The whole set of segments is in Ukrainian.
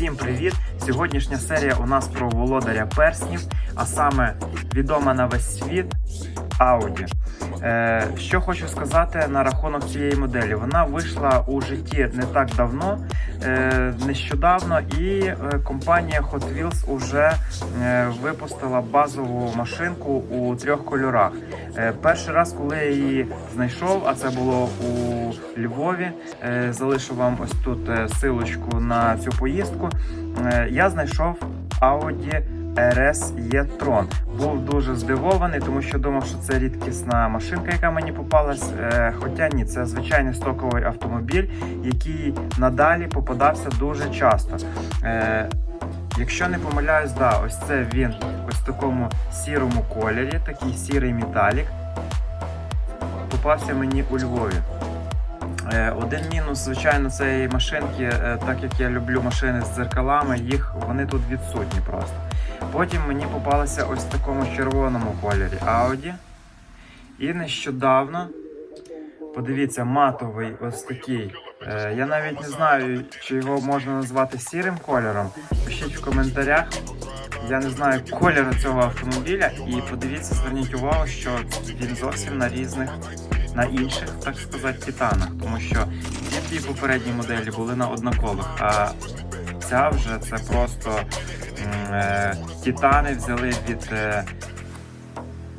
Всім привіт! Сьогоднішня серія у нас про володаря перснів, а саме відома на весь світ Audi. Е, що хочу сказати на рахунок цієї моделі. Вона вийшла у житті не так давно, е, нещодавно, і е, компанія Hot Wheels уже випустила базову машинку у трьох кольорах. Перший раз, коли я її знайшов, а це було у Львові, залишу вам ось тут силочку на цю поїздку. Я знайшов Audi RS e-tron. Був дуже здивований, тому що думав, що це рідкісна машинка, яка мені попалась. Е, Хоча ні, це звичайний стоковий автомобіль, який надалі попадався дуже часто. Е, Якщо не помиляюсь, да, ось це він ось в такому сірому кольорі, такий сірий металік. Попався мені у Львові. Е, Один мінус, звичайно, цієї машинки, е, так як я люблю машини з дзеркалами, їх вони тут відсутні просто. Потім мені попалося ось в такому червоному кольорі Audi. І нещодавно, подивіться, матовий ось такий. Е, Я навіть не знаю, чи його можна назвати сірим кольором. Пишіть в коментарях. Я не знаю кольору цього автомобіля. І подивіться, зверніть увагу, що він зовсім на різних, на інших, так сказати, титанах. Тому що ті дві попередні моделі були на однакових, а ця вже це просто е, титани взяли від. Е,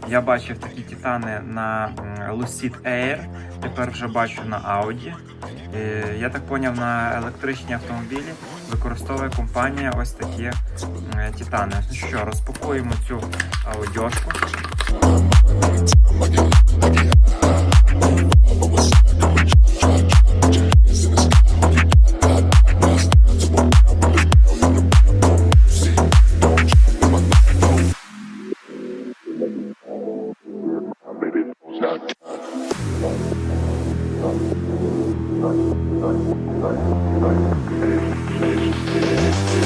я бачив такі титани на Lucid Air, тепер вже бачу на Audi. Е, Я так поняв, на електричні автомобілі використовує компанія ось такі м, титани. Ну що, розпакуємо цю аудіошку. Baby, it's not It's like